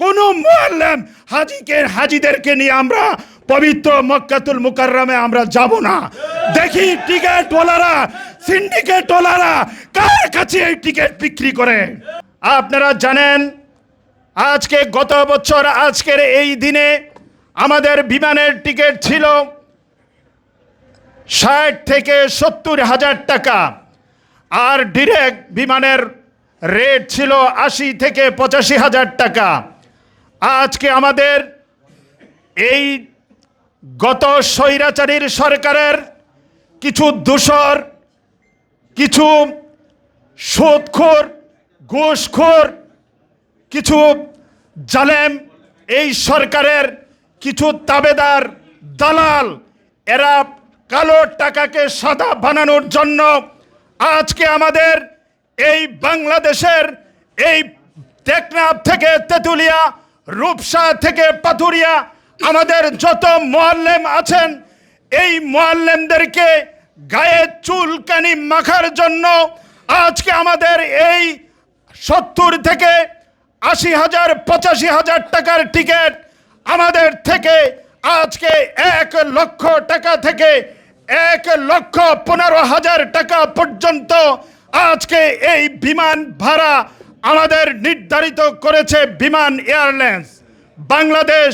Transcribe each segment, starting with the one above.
কোন মোয়াল্লাম হাজিকে হাজিদেরকে নিয়ে আমরা পবিত্র মক্কাতুল মুকাররমে আমরা যাব না। দেখি টিকিট ওলারা সিন্ডিকেট ওলারা কার কাছে এই টিকিট বিক্রি করে? আপনারা জানেন, আজকে গত বছর, আজকের এই দিনে আমাদের বিমানের টিকিট ছিল ষাট থেকে সত্তর হাজার টাকা, আর ডিরেক্ট বিমানের রেট ছিল আশি থেকে পঁচাশি হাজার টাকা। আজকে আমাদের এই গত স্বৈরাচারীর সরকারের কিছু দূষর, কিছু সুদখোর ঘুষখোর, কিছু জালেম এই সরকারের কিছু তাবেদার দালাল, এরা কালো টাকাকে সাদা বানানোর জন্য আজকে আমাদের এই বাংলাদেশের এই টেকনাফ থেকে তেঁতুলিয়া রূপসা থেকে পাথুরিয়া আমাদের যত মোয়াল্লেম আছেন, এই মোয়াল্লেমদেরকে গায়ে চুলকানি মাখার জন্য আজকে আমাদের এই সত্তর থেকে আশি হাজার, পঁচাশি হাজার টাকার টিকিট আমাদের থেকে আজকে এক লক্ষ টাকা থেকে এক লক্ষ পনেরো হাজার টাকা পর্যন্ত আজকে এই বিমান ভাড়া আমাদের নির্ধারিত করেছে বিমান এয়ারলাইন্স। বাংলাদেশ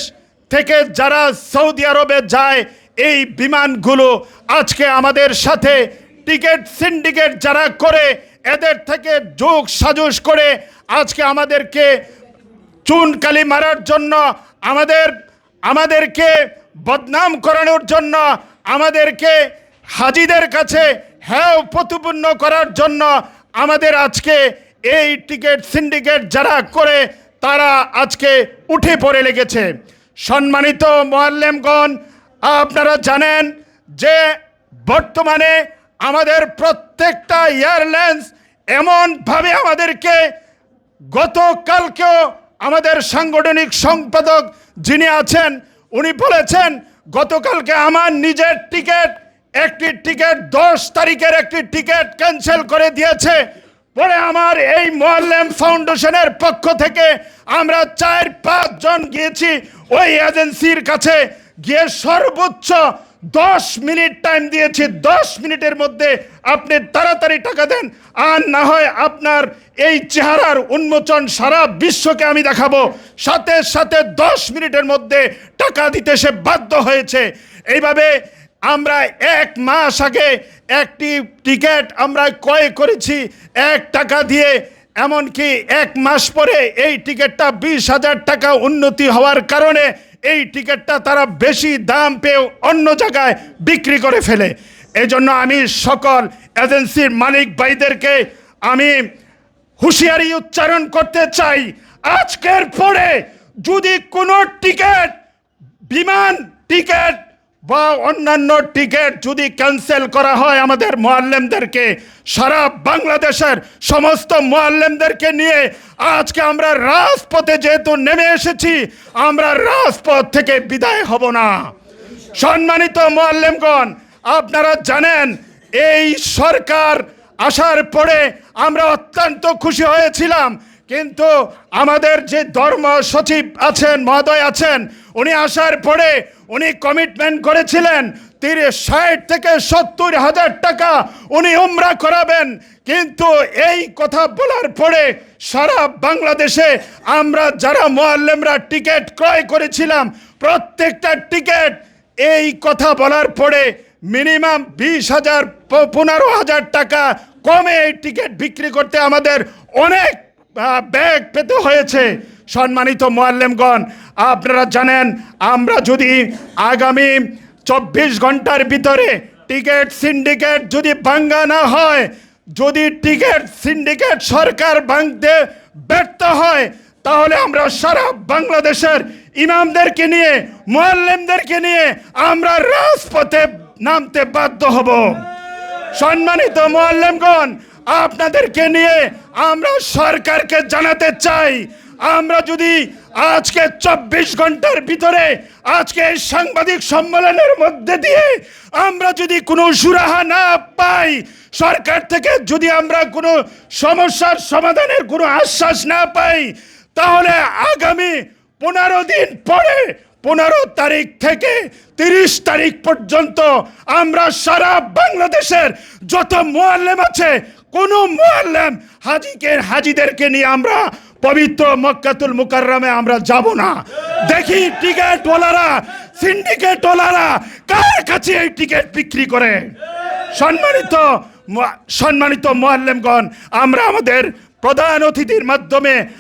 থেকে যারা সৌদি আরবে যায়, এই বিমানগুলো আজকে আমাদের সাথে টিকিট সিন্ডিকেট যারা করে, এদের থেকে যোগ সাজুস করে আজকে আমাদেরকে চুনকালি মারার জন্য, আমাদের, আমাদেরকে বদনাম করানোর জন্য, আমাদেরকে হাজিদের কাছে হ্যাঁ প্রতিপূর্ণ করার জন্য আমাদের আজকে এই টিকিট সিন্ডিকেট যারা করে, তারা আজকে উঠে পড়ে লেগেছে। সম্মানিত মোয়াল্লেমগণ, আপনারা জানেন যে বর্তমানে আমাদের প্রত্যেকটা এয়ারলাইন্স এমনভাবে আমাদেরকে গতকালকেও আমাদের সাংগঠনিক সম্পাদক যিনি আছেন, উনি বলেছেন, গতকালকে আমার নিজের টিকিট একটি টিকিট দশ তারিখের একটি টিকিট ক্যান্সেল করে দিয়েছে। পরে আমার এই মোয়াল্লেম ফাউন্ডেশনের পক্ষ থেকে আমরা চার, পাঁচ জন গিয়েছি ওই এজেন্সির কাছে। গিয়ে সর্বোচ্চ দশ মিনিট টাইম দিয়েছি। দশ মিনিটের মধ্যে আপনি তাড়াতাড়ি টাকা দেন। আর না হয় আপনার এই চেহারার উন্মোচন সারা বিশ্বকে আমি দেখাবো। সাথে সাথে দশ মিনিটের মধ্যে টাকা দিতে সে বাধ্য হয়েছে। এইভাবে আমরা এক মাস আগে একটি টিকিট আমরা ক্রয় করেছি। এক টাকা দিয়ে। এমনকি এক মাস পরে এই টিকিটটা বিশ হাজার টাকা উন্নতি হওয়ার কারণে এই টিকিটটা তারা বেশি দাম পেয়ে অন্য জায়গায় বিক্রি করে ফেলে। এই জন্য আমি সকল এজেন্সির মালিক ভাইদেরকে আমি হুঁশিয়ারি উচ্চারণ করতে চাই। আজকের পরে যদি কোনো টিকিট, বিমান টিকিট বা অন্যান্য টিকিট যদি ক্যান্সেল করা হয় আমাদের মোয়াল্লেমদেরকে, সারা বাংলাদেশের সমস্ত মোয়াল্লেমদেরকে নিয়ে আজকে আমরা রাজপথে যেহেতু নেমে এসেছি, আমরা রাজপথ থেকে বিদায় হব না। সম্মানিত মোয়াল্লেমগণ, আপনারা জানেন, এই সরকার আসার পরে আমরা অত্যন্ত খুশি হয়েছিলাম, কিন্তু আমাদের যে ধর্ম সচিব আছেন, মহোদয় আছেন, উনি আসার পরে উনি কমিটমেন্ট করেছিলেন। তিরিশ, ষাট থেকে সত্তর হাজার টাকা উনি উমরা করাবেন। কিন্তু এই কথা বলার পরে সারা বাংলাদেশে আমরা যারা মোয়াল্লেমরা টিকিট ক্রয় করেছিলাম, প্রত্যেকটা টিকিট, এই কথা বলার পরে মিনিমাম বিশ হাজার, পনেরো হাজার টাকা কমে এই টিকিট বিক্রি করতে আমাদের অনেক ব্যাগ পেতে হয়েছে। সম্মানিত মোয়াল্লেমগণ, আপনারা জানেন, আমরা যদি আগামী চব্বিশ ঘণ্টার ভিতরে টিকিট সিন্ডিকেট যদি ভাঙ্গা না হয়, যদি টিকিট সিন্ডিকেট সরকার ভাঙতে ব্যর্থ হয়, তাহলে আমরা সারা বাংলাদেশের ইমামদেরকে নিয়ে, মোয়াল্লেমদেরকে নিয়ে আমরা রাজপথে নামতে বাধ্য হব। সম্মানিত মোয়াল্লেমগণ, আপনাদেরকে নিয়ে আমরা সরকারকে জানাতে চাই আমরা যদি আজকে চব্বিশ ঘণ্টার ভিতরে আজকে সাংবাদিক সম্মেলনের মধ্যে দিয়ে আমরা যদি কোনো সুরাহা না পাই, সরকার থেকে যদি আমরা কোনো সমস্যার সমাধানের কোনো আশ্বাস না পাই, তাহলে আগামী পনেরো দিন পরে, পনেরো তারিখ থেকে তিরিশ তারিখ পর্যন্ত আমরা সারা বাংলাদেশের যত মোয়াল্লেম আছে, কোনো মোয়াল্লেম হাজিকে হাজিদেরকে নিয়ে আমরা পবিত্র মক্কাতুল মুকাররমে আমরা যাব না। দেখি টিকেট ওলারা, সিন্ডিকেট ওলারা কার কাছে এই টিকেট বিক্রি করে? সম্মানিত সম্মানিত মোয়াল্লেমগণ আমরা আমাদের প্রধান অতিথির মাধ্যমে